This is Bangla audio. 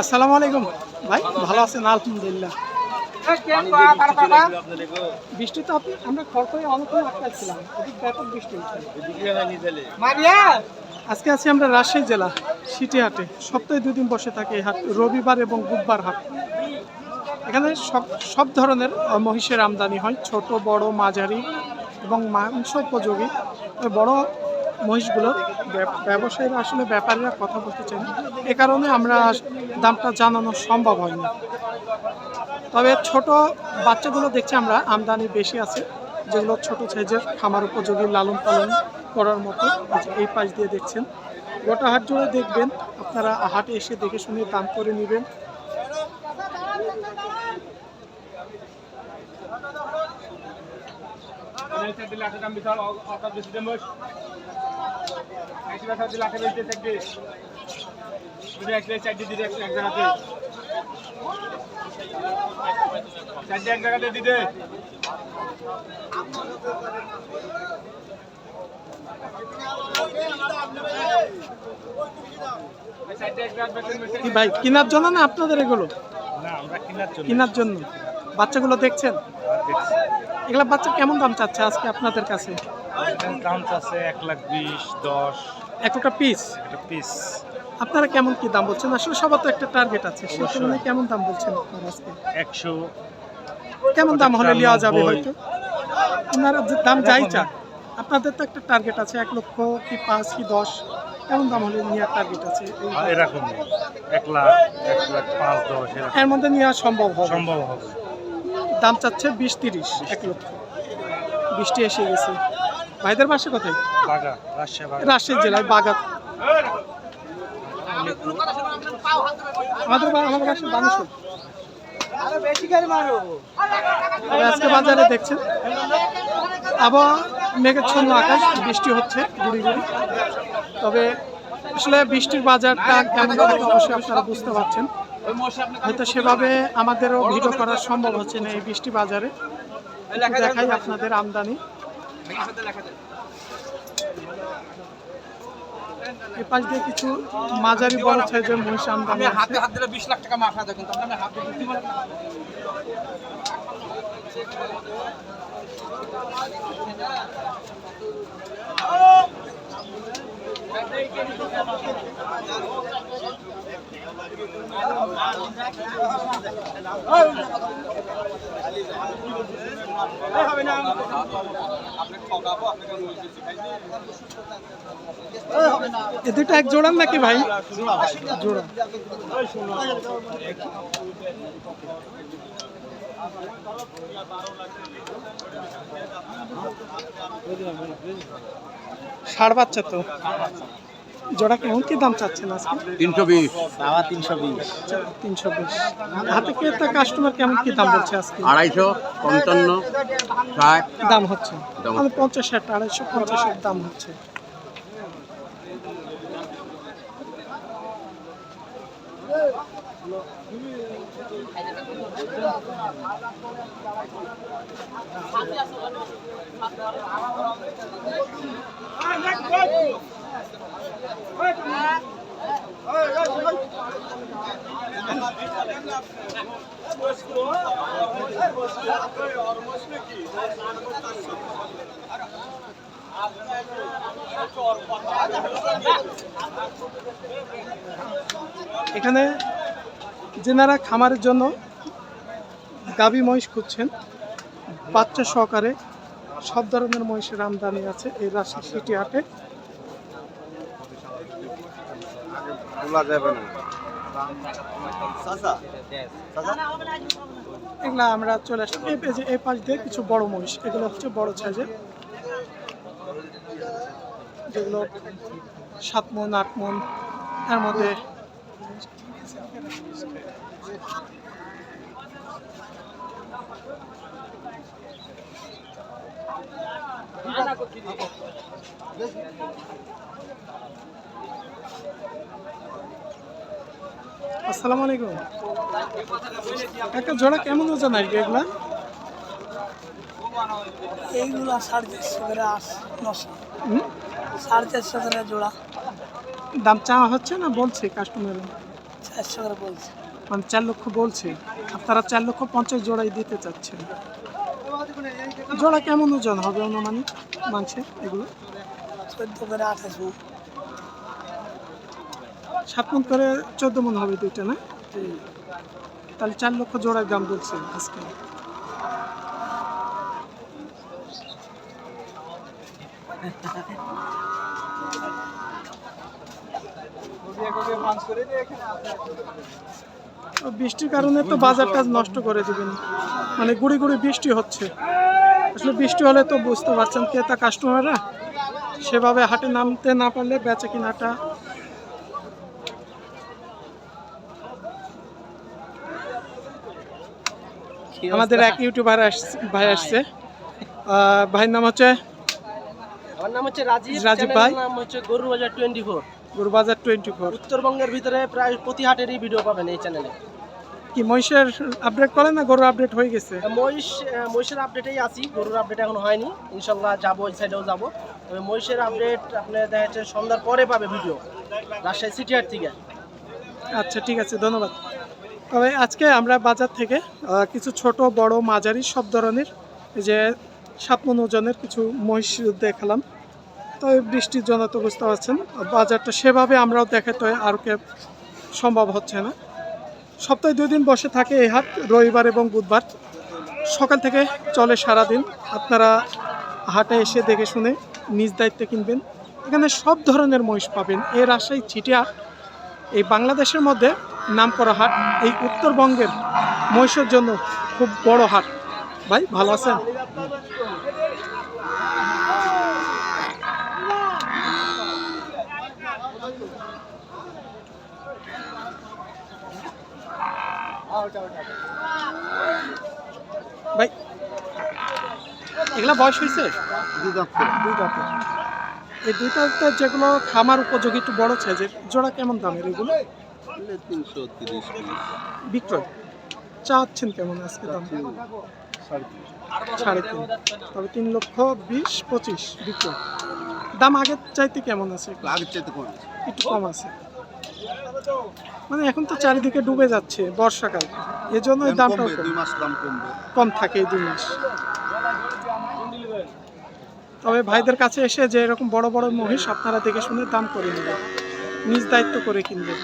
আসসালামু আলাইকুম। ভাই ভালো আছেন? আলহামদুলিল্লাহ। বৃষ্টি তো আপনি আমরা অনেকক্ষণ আটকাচ্ছিলাম এদিক ব্যাপক বৃষ্টি আজকে আছি আমরা রাজশাহী জেলা সিটিহাটে। সপ্তাহে দুদিন বসে থাকে এই হাট রবিবার এবং বুধবার হাট। এখানে সব সব ধরনের মহিষের আমদানি হয়। ছোট বড় মাঝারি এবং মাংস উপযোগী। বড় মহিষগুলোর ব্যবসায়ীরা আসলে ব্যাপারীরা কথা বলতে চান এ কারণে আমরা দামটা জানানো সম্ভব হয়নি। তবে ছোট বাচ্চাগুলো দেখছি আমরা, আমদানি বেশি আছে। যেগুলো ছোট সাইজের খামার উপযোগী, লালন পালন করার মতো এই পাশ দিয়ে দেখছেন। গোটা হাট জুড়ে দেখবেন, আপনারা হাটে এসে দেখে শুনে দাম করে নেবেন। চারটে। এক জায়গাতে। চারটে এক জায়গাতে কি ভাই কেনার জন্য না আপনাদের এগুলো? না কেনার জন্য। বাচ্চাগুলো দেখছেন? দেখছি। এগুলা বাচ্চা কেমন দাম চাচ্ছে আজকে আপনাদের কাছে? দাম আছে এক লাখ বিশ দশ। এক একটা পিস একটা পিস আপনারা কেমন কি দাম বলছেন? আসলে সবার তো একটা টার্গেট আছে। তুলনায় কেমন দাম বলছেন আপনারা আজকে? একশো কেমন দাম হলে নেওয়া যাবে। হয়তো? আপনারা যে দাম যাই চান আপনাদের তো একটা টার্গেট আছে এক লক্ষ কি পাঁচ কি দশ কেমন দাম হলে নেওয়ার টার্গেট আছে? এরকম। এক লাখ এক লাখ পাঁচ দশ এর মধ্যে নেওয়া সম্ভব হবে? সম্ভব হবে। দাম চাচ্ছে বিশ তিরিশ এক লক্ষ। বৃষ্টি এসে গেছে। ভাইদের বাসা কোথায়? বাগা রাজশাহী জেলায় বাগাত আমাদের বা- আমাদের বাসা বানেশ্বর আজকে বাজারে দেখছেন আবহাওয়া মেঘাচ্ছন্ন আকাশ বৃষ্টি হচ্ছে গুড়ি গুড়ি। তবে আসলে বৃষ্টির বাজারটা কেমন হবে অবশ্যই আপনারা বুঝতে পারছেন। হয়তো সেভাবে আমাদেরও ভিডিও করা সম্ভব হচ্ছে না এই বৃষ্টি বাজারে। দেখাই আপনাদের আমদানি। এ পাশ দিয়ে কিছু মাঝারি বড় সাইজের মহিষ আমদানি। হাতে হাত দিলে বিশ লাখ টাকা মাফ আছে কিন্তু হাত দিতে না। এ এক জোড়ান নাকি ভাই? জোড়া ষাট বাচ্চা তো। জোড়া কেমন? কি দাম চাচ্ছেন আজকে? তিনশো বিশ। বাবা তিনশো বিশ। তিনশো বিশ। হাতে ক্রেতা কাস্টমার কেমন কি দাম বলছে আজকে? আড়াইশো পঞ্চান্ন ষাট। দাম হচ্ছে? দাম আমাদের পঞ্চাশ ষাট আড়াইশো পঞ্চাশের দাম হচ্ছে। এখানে যেনারা খামারের জন্য গাভী মহিষ খুঁজছেন, বাচ্চা সহকারে সব ধরনের মহিষের আমদানি আছে এই রাজশাহী সিটি হাটে। তোলা যাবে না। এগুলা আমরা চলে আসলাম এই পেজে, এই পাশ দিয়ে কিছু বড় মহিষ। এগুলো হচ্ছে বড় সাইজের। যেগুলো সাত মন, আট মন, এর মধ্যে আসসালামু আলাইকুম। একটা জোড়া কেমন ওজন আসবে এগুলা? এইগুলো সাড়ে চারশো করে আস নশো। হুম? সাড়ে চারশো করে জোড়া। দাম চাওয়া হচ্ছে না বলছে কাস্টমার চারশো করে বলছে। মানে চার লক্ষ বলছে। আপনারা চার লক্ষ পঞ্চাশ জোড়াই দিতে চাচ্ছেন। জোড়া কেমন ওজন হবে অনুমানিক মাংসের এগুলো? চোদ্দ করে আঠাশ সাত মন করে চোদ্দ মন হবে দুইটা না? তাহলে চার লক্ষ জোড়ার দাম বলছে আজকে। বৃষ্টির কারণে তো বাজারটা নষ্ট করে দিবেন। মানে গুড়ি গুড়ি বৃষ্টি হচ্ছে। আসলে বৃষ্টি হলে তো বুঝতে পারছেন ক্রেতা কাস্টমাররা সেভাবে হাটে নামতে না পারলে বেচা কিনাটা আমাদের এক ইউটিউবার ভাই আসছে। ভাইয়ের নাম হচ্ছে? আমার নাম হচ্ছে রাজীব রাজীব ভাই। নাম হচ্ছে গরু বাজার টোয়েন্টি ফোর গুরুবাজার টোয়েন্টি ফোর উত্তরবঙ্গের ভিতরে প্রায় প্রতি হাটেরই ভিডিও পাবেন এই চ্যানেলে কি মহিষের আপডেট করেন না? গরু আপডেট হয়ে গেছে। মহিষ মহিষের আপডেটেই আছি। গরুর আপডেট এখন হয়নি। ইনশাল্লাহ যাব ওই সাইডেও যাব। তবে মহিষের আপডেট আপনার দেখা যাচ্ছে সন্ধ্যার পরে পাবে ভিডিও রাজশাহী সিটি হাট থেকে। আচ্ছা ঠিক আছে ধন্যবাদ। তবে আজকে আমরা বাজার থেকে কিছু ছোট, বড়, মাঝারি সব ধরনের যে সাত মন ওজনের কিছু মহিষ দেখালাম। তবে বৃষ্টির জন্য তো বুঝতে পারছেন, বাজারটা সেভাবে আমরাও দেখে দেখাতে আর কে সম্ভব হচ্ছে না। সপ্তাহে দুই দিন বসে থাকে এই হাট, রবিবার এবং বুধবার। সকাল থেকে চলে সারাদিন, আপনারা হাটে এসে দেখে শুনে নিজ দায়িত্বে কিনবেন। এখানে সব ধরনের মহিষ পাবেন এই রাজশাহী ছিটিয়া এই বাংলাদেশের মধ্যে নামকরা হাট এই উত্তরবঙ্গের মহিষের জন্য খুব বড় হাট। ভাই ভালো আছেন? ভাই এগুলা বয়স হয়েছে? দুই দাঁতের এই দুইটাতে যেগুলো খামার উপযোগী একটু বড় সাইজের জোড়া কেমন দামের এগুলো? তিনশো তিরিশ বিক্রয়? চাচ্ছেন কেমন আজকে দাম? সাড়ে তিন। তবে তিন লক্ষ বিশ পঁচিশ বিক্রয়। দাম আগের চাইতে কেমন আছে? আগের চাইতে কম একটু কম আছে। মানে এখন তো চারিদিকে ডুবে যাচ্ছে বর্ষাকাল। এজন্য এই দামটাও কম। দুই মাস দাম কমবে। কম থাকে এই দুই মাস। তবে ভাইদের কাছে এসে যে এরকম বড় বড় মহিষ আপনারা দেখে শুনে দাম করে নেবেন। নিজ দায়িত্ব করে কিনবেন।